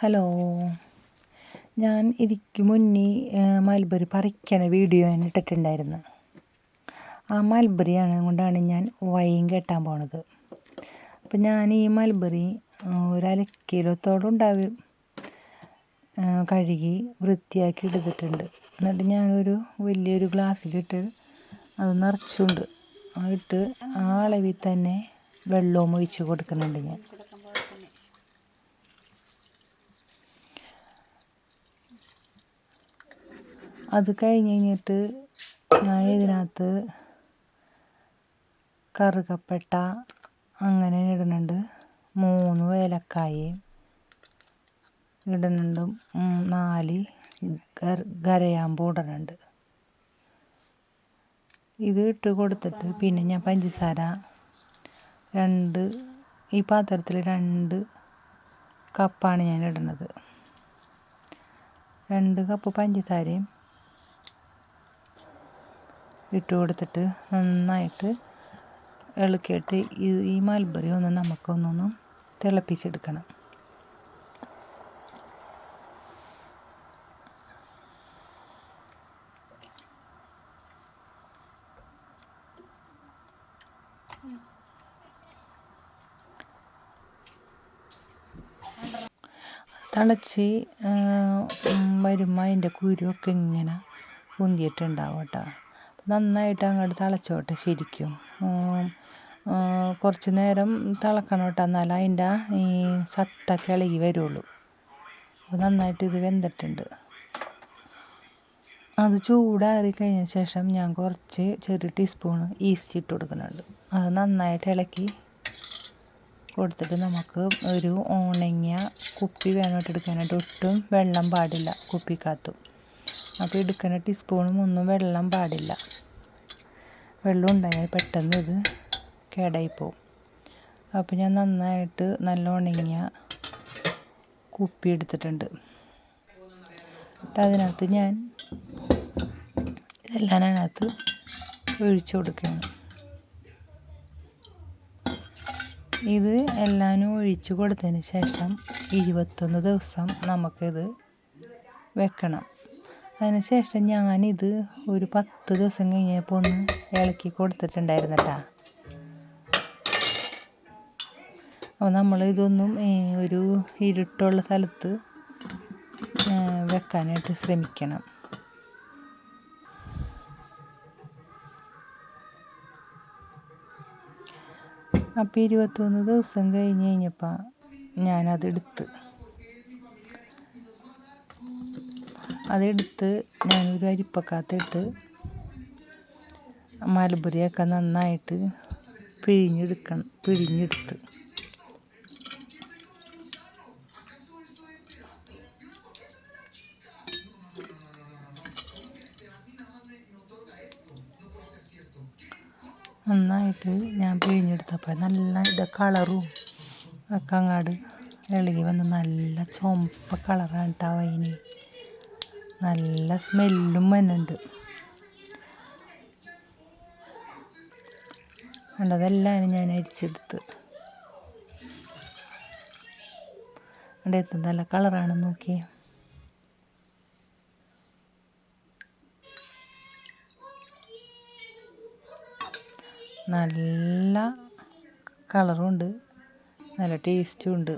Hello. ഞാൻ ഇതിക്ക് മുന്നേ മൽബറി പറിക്കണ വീഡിയോ ഞാൻ ഇട്ടിട്ടുണ്ടായിരുന്നു ആ മൽബറിയാണ് കൊണ്ടാണ് ഞാൻ വൈൻ കെട്ടാൻ പോണത്. അപ്പം ഞാൻ ഈ മൽബറി ഒരര കിലോത്തോളം ഉണ്ടാവും കഴുകി വൃത്തിയാക്കി എടുത്തിട്ടുണ്ട്. എന്നിട്ട് ഞാനൊരു വലിയൊരു ഗ്ലാസ്സിലിട്ട് അത് നിറച്ചുണ്ട്. ഇട്ട് ആ അളവിൽ തന്നെ വെള്ളവും ഒഴിച്ച് കൊടുക്കുന്നുണ്ട് ഞാൻ. അത് കഴിഞ്ഞ് കഴിഞ്ഞിട്ട് ഞാൻ ഇതിനകത്ത് കറുകപ്പെട്ട അങ്ങനെ ഇടുന്നുണ്ട്. മൂന്ന് ഏലക്കായയും ഇടുന്നുണ്ട്. നാല് കരയാമ്പൂ ഇടുന്നുണ്ട്. ഇത് ഇട്ട് കൊടുത്തിട്ട് പിന്നെ ഞാൻ പഞ്ചസാര രണ്ട് ഈ പാത്രത്തിൽ രണ്ട് കപ്പാണ് ഞാൻ ഇടുന്നത്. രണ്ട് കപ്പ് പഞ്ചസാരയും ഇട്ട് കൊടുത്തിട്ട് നന്നായിട്ട് ഇളക്കിയിട്ട് ഈ മാൽബറി ഒന്ന് നമുക്കൊന്നൊന്ന് തിളപ്പിച്ചെടുക്കണം. തിളച്ച് വരുമ്പോൾ അതിന്റെ കുരുവൊക്കെ ഇങ്ങനെ പൊന്തിയിട്ടുണ്ടാവും കേട്ടോ. നന്നായിട്ട് അങ്ങോട്ട് തിളച്ചോട്ടെ ശരിക്കും. കുറച്ച് നേരം തിളക്കണം കേട്ടോ. എന്നാലേ അതിന്റെ ഈ സത്ത ഇളകി വരുള്ളൂ. അപ്പോൾ നന്നായിട്ട് ഇത് വെന്തിട്ടുണ്ട്. അത് ചൂടാറി കഴിഞ്ഞ ശേഷം ഞാൻ കുറച്ച് ചെറിയ ടീസ്പൂൺ ഈസ്റ്റ് ഇട്ട് കൊടുക്കുന്നുണ്ട്. അത് നന്നായിട്ട് ഇളക്കി കൊടുത്തിട്ട് നമുക്ക് ഒരു ഉണങ്ങിയ കുപ്പി വേണമായിട്ട് എടുക്കാനായിട്ട് ഒട്ടും വെള്ളം പാടില്ല കുപ്പിക്കകത്തും. അപ്പോൾ എടുക്കുന്ന ടീസ്പൂണും ഒന്നും വെള്ളം പാടില്ല. വെള്ളം ഉണ്ടായാൽ പെട്ടെന്ന് ഇത് കേടായി പോകും അപ്പോൾ ഞാൻ നന്നായിട്ട് നല്ല ഉണങ്ങിയ കുപ്പി എടുത്തിട്ടുണ്ട്. അതിനകത്ത് ഞാൻ ഇതെല്ലാം അതിനകത്ത് ഒഴിച്ചു കൊടുക്കുകയാണ്. ഇത് എല്ലാനും ഒഴിച്ചു കൊടുത്തതിന് ശേഷം ഇരുപത്തൊന്ന് ദിവസം നമുക്കിത് വെക്കണം. അതിന് ശേഷം ഞാനിത് ഒരു പത്ത് ദിവസം കഴിഞ്ഞപ്പോൾ ഒന്ന് ഇളക്കി കൊടുത്തിട്ടുണ്ടായിരുന്നു അപ്പോൾ നമ്മൾ ഇതൊന്നും ഒരു ഇരുട്ടുള്ള സ്ഥലത്ത് വെക്കാനായിട്ട് ശ്രമിക്കണം. അപ്പോൾ ഇരുപത്തൊന്ന് ദിവസം കഴിഞ്ഞ് കഴിഞ്ഞപ്പോൾ ഞാനതെടുത്ത്. അതെടുത്ത് ഞാൻ ഞാനൊരു അരിപ്പക്കാത്തിട്ട് മലബറിയൊക്കെ നന്നായിട്ട് പിഴിഞ്ഞെടുക്കണം പിഴിഞ്ഞെടുത്ത്. നന്നായിട്ട് ഞാൻ പിഴിഞ്ഞെടുത്തപ്പോൾ നല്ല ഇത് കളറും ഒക്കെ അങ്ങാട് ഇളകി വന്ന് നല്ല ചുമപ്പ് കളറാണ് കേട്ടോ നല്ല സ്മെല്ലും വരുന്നുണ്ട് അതെല്ലാം ഞാൻ അരിച്ചെടുത്ത്. അവിടെ എത്തും നല്ല കളറാണ് നോക്കിയേ. നല്ല കളറും ഉണ്ട്. നല്ല ടേസ്റ്റും ഉണ്ട്.